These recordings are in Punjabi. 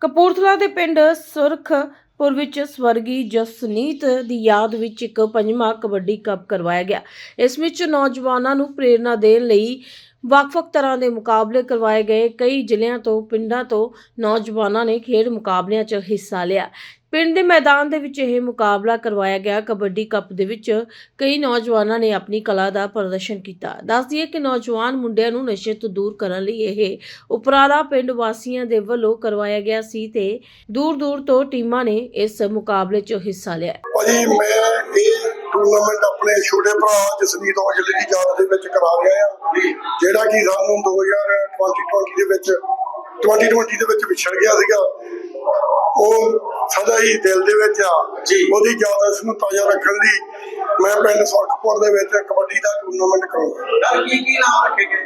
ਕਪੂਰਥਲਾ ਦੇ ਪਿੰਡ ਸੁਰਖਪੁਰ ਵਿੱਚ ਸਵਰਗੀ ਜਸਨੀਤ ਦੀ ਯਾਦ ਵਿੱਚ ਇੱਕ ਪੰਜਵਾਂ ਕਬੱਡੀ ਕੱਪ ਕਰਵਾਇਆ ਗਿਆ। ਇਸ ਵਿੱਚ ਨੌਜਵਾਨਾਂ ਨੂੰ ਪ੍ਰੇਰਣਾ ਦੇਣ ਲਈ ਵੱਖ-ਵੱਖ ਤਰ੍ਹਾਂ ਦੇ ਮੁਕਾਬਲੇ ਕਰਵਾਏ ਗਏ। ਕਈ ਜ਼ਿਲ੍ਹਿਆਂ ਤੋਂ ਪਿੰਡਾਂ ਤੋਂ ਨੌਜਵਾਨਾਂ ਨੇ ਖੇਡ ਮੁਕਾਬਲਿਆਂ 'ਚ ਹਿੱਸਾ ਲਿਆ। ਪਿੰਡ ਦੇ ਮੈਦਾਨ ਦੇ ਵਿੱਚ ਇਹ ਮੁਕਾਬਲਾ ਕਰਵਾਇਆ ਗਿਆ। ਕਬੱਡੀ ਕੱਪ ਦੇ ਵਿੱਚ ਕਈ ਨੌਜਵਾਨਾਂ ਨੇ ਆਪਣੀ ਕਲਾ ਦਾ ਪ੍ਰਦਰਸ਼ਨ ਕੀਤਾ। ਦੱਸ ਦਈਏ ਕਿ ਨੌਜਵਾਨ ਮੁੰਡਿਆਂ ਨੂੰ ਨਸ਼ੇ ਤੋਂ ਦੂਰ ਕਰਨ ਲਈ ਇਹ ਉਪਰਾਲਾ ਪਿੰਡ ਵਾਸੀਆਂ ਦੇ ਵੱਲੋਂ ਕਰਵਾਇਆ ਗਿਆ ਸੀ ਤੇ ਦੂਰ ਦੂਰ ਤੋਂ ਟੀਮਾਂ ਨੇ ਇਸ ਮੁਕਾਬਲੇ 'ਚ ਹਿੱਸਾ ਲਿਆ। ਭਾਜੀ, ਮੈਂ ਇਹ ਟੂਰਨਾਮੈਂਟ ਆਪਣੇ ਛੋਟੇ ਭਰਾ ਜਸਮੀਤ ਔਜਲੇ ਦੀ ਯਾਦ ਦੇ ਵਿੱਚ ਕਰਾ ਰਿਹਾ ਆ ਜਿਹੜਾ ਕਿ ਸਾਨੂੰ 2020 ਦੇ ਵਿੱਚ 2020 ਦੇ ਵਿੱਚ ਵਿਛੜ ਗਿਆ ਸੀਗਾ। ਉਹ ਸਦਾ ਹੀ ਦਿਲ ਦੇ ਵਿੱਚ ਆ। ਉਹਦੀ ਯਾਦ ਨੂੰ ਤਾਜ਼ਾ ਰੱਖਣ ਲਈ ਮੈਂ ਪਿੰਡ ਸੁਰਖਪੁਰ ਦੇ ਵਿੱਚ ਕਬੱਡੀ ਦਾ ਟੂਰਨਾਮੈਂਟ ਕਰਾਉਂਗਾ ਨਾਲ ਕੀ ਕੀ ਨਾਮ ਰੱਖੇ ਗਏ?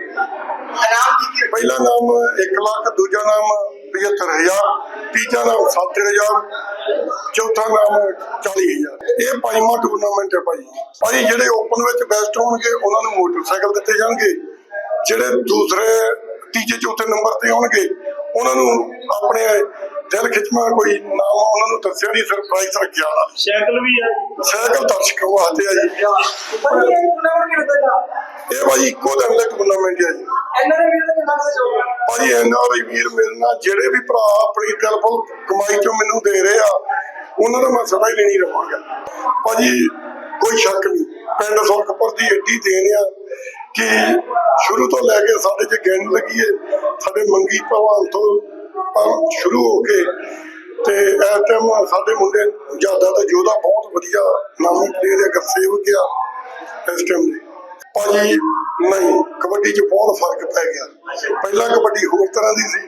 ਇਨਾਮ ਕੀ ਕੀ ਪਹਿਲਾ ਨਾਮ 1 ਲੱਖ ਦੂਜਾ ਨਾਮ 75000 ਤੀਜਾ ਨਾਮ 7000 ਚੌਥਾ ਨਾਮ 40000 ਇਹ ਪੰਜਵਾਂ ਟੂਰਨਾਮੈਂਟ ਹੈ ਭਾਈ। ਭਾਈ ਜਿਹੜੇ ਓਪਨ ਵਿੱਚ ਬੈਸਟ ਹੋਣਗੇ ਉਹਨਾਂ ਨੂੰ ਮੋਟਰਸਾਈਕਲ ਦਿੱਤੇ ਜਾਣਗੇ। ਜਿਹੜੇ ਦੂਸਰੇ ਤੀਜੇ ਚੌਥੇ ਨੰਬਰ ਤੇ ਆਉਣਗੇ ਉਹਨਾਂ ਨੂੰ ਆਪਣੇ ਦਿਲ ਖਿੱਚਵਾਂ ਕੋਈ ਨਾਮ ਉਹਨਾਂ ਨੂੰ ਦੱਸਿਆ ਨਹੀਂ ਸਰਪ੍ਰਾਈਜ਼ ਰੱਖਿਆ ਨੇ। ਸਾਈਕਲ ਵੀ ਹੈ ਸਾਈਕਲ ਦਰਸ਼ਕਾਂ ਵਾਸਤੇ ਆ ਜੀ ਭਾਈ ਇਹ ਭਾਈ ਇੱਕੋ ਦਿਨ ਦਾ ਟੂਰਨਾਮੈਂਟ ਹੈ ਜੀ। ਇਹਨਾਂ ਦੇ ਵੀਰ ਮੇਰੇ ਨਾਲ ਜਿਹੜੇ ਵੀ ਭਰਾ ਆਪਣੀ ਟੈਲੀਫੋਨ ਕਮਾਈ ਚੋਂ ਮੈਨੂੰ ਦੇ ਰਹੇ ਆ ਉਹਨਾਂ ਦਾ ਮੈਂ ਸਦਾ ਹੀ ਲੈਣੀ ਰਵਾਂਗਾ। ਭਾਜੀ ਕੋਈ ਸ਼ੱਕ ਨਹੀਂ ਪਿੰਡ ਸੁਰਖਪੁਰ ਦੀ ਏਡੀ ਦੇਣ ਆ ਕਿ ਸ਼ੁਰੂ ਤੋਂ ਲੈ ਕੇ ਸਾਡੇ ਚ ਗਿਣ ਲੱਗੀਏ ਸਾਡੇ ਮੰਗੀ ਭਲਵਾਨ ਤੋਂ ਸ਼ੁਰੂ ਹੋ ਕੇ ਤੇ ਇਸ ਟਾਈਮ ਸਾਡੇ ਮੁੰਡੇ ਜ਼ਿਆਦਾ ਤਾਂ ਜੋਧਾ ਬਹੁਤ ਵਧੀਆ ਨਾਮੀ ਪਲੇਅਰ ਹੈ ਗਰਸੇਵ ਗਿਆ ਇਸ ਟਾਈਮ ਦੇ। ਭਾਜੀ, ਨਹੀਂ, ਕਬੱਡੀ 'ਚ ਬਹੁਤ ਫ਼ਰਕ ਪੈ ਗਿਆ। ਪਹਿਲਾਂ ਕਬੱਡੀ ਹੋਰ ਤਰ੍ਹਾਂ ਦੀ ਸੀ,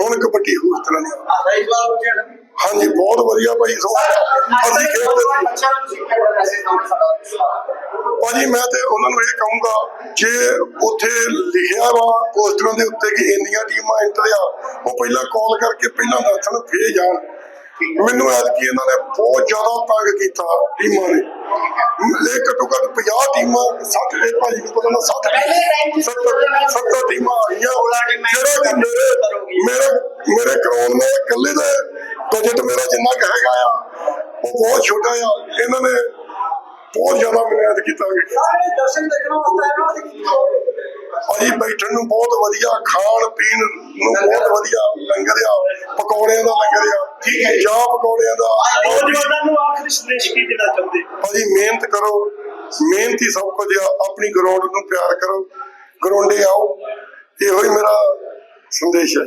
ਹੁਣ ਕਬੱਡੀ ਹੋਰ ਤਰ੍ਹਾਂ ਦੀ ਹਾਂਜੀ ਬਹੁਤ ਵਧੀਆ ਭਾਈ ਸੋ ਅਸੀਂ ਖੇਡਦੇ ਸੀ ਭਾਜੀ ਮੈਂ ਤੇ ਉਹਨਾਂ ਨੂੰ ਇਹ ਕਹੂੰਗਾ ਜੇ ਉੱਥੇ ਲਿਖਿਆ ਵਾ ਪੋਸਟਰਾਂ ਦੇ ਉੱਤੇ ਕਿ ਇੰਨੀਆਂ ਟੀਮਾਂ ਐਂਟਰ ਆ ਉਹ ਪਹਿਲਾਂ ਕਾਲ ਕਰਕੇ ਪਹਿਲਾਂ ਦੱਸਣ ਫੇਰ ਜਾਣ। ਮੈਨੂੰ ਐਤਕੀ ਇਹਨਾਂ ਨੇ ਬਹੁਤ ਜ਼ਿਆਦਾ ਤੰਗ ਕੀਤਾ ਟੀਮਾਂ ਨੇ। ਇਹ ਘੱਟੋ ਘੱਟ 50 ਟੀਮਾਂ 60 ਇਹ ਭਾਜੀ ਨੂੰ ਪਤਾ ਨਾ 60 70 70 ਟੀਮਾਂ ਆ ਗਈਆਂ। ਜਿਹੜਾ ਕਿ ਮੇਰੇ ਕਰਾਉਣ ਨੇ ਇਕੱਲੇ ਦਾ ਬਜਟ ਮੇਰਾ ਜਿੰਨਾ ਕੁ ਹੈਗਾ ਆ। ਉਹ ਬਹੁਤ ਛੋਟਾ ਆ। ਇਹਨਾਂ ਨੇ ਬਹੁਤ ਜ਼ਿਆਦਾ ਮਿਹਨਤ ਕੀਤਾ ਸਾਰੇ ਦਰਸ਼ਨ ਦੇਖਣ ਵਾਸਤੇ ਬੈਠਣ ਨੂੰ ਬਹੁਤ ਵਧੀਆ ਖਾਣ ਪੀਣ ਨੂੰ ਬਹੁਤ ਵਧੀਆ ਲੰਗਰ ਆ। ਪਕੌੜਿਆਂ ਦਾ ਲੰਗਰ ਆ। ਠੀਕ ਹੈ ਚਾਹ ਪਕੌੜਿਆਂ ਦਾ। ਨੌਜਵਾਨਾਂ ਨੂੰ ਆਖਰੀ ਸੰਦੇਸ਼ ਕੀ ਦੇਣਾ ਚਾਹੁੰਦੇ? ਭਾਜੀ ਮਿਹਨਤ ਕਰੋ। ਮਿਹਨਤ ਹੀ ਸਭ ਕੁਝ ਆ। ਆਪਣੀ ਗਰਾਊਂਡ ਨੂੰ ਪਿਆਰ ਕਰੋ। ਗਰਾਊਂਡੇ ਆਓ। ਇਹੋ ਹੀ ਮੇਰਾ ਸੰਦੇਸ਼ ਹੈ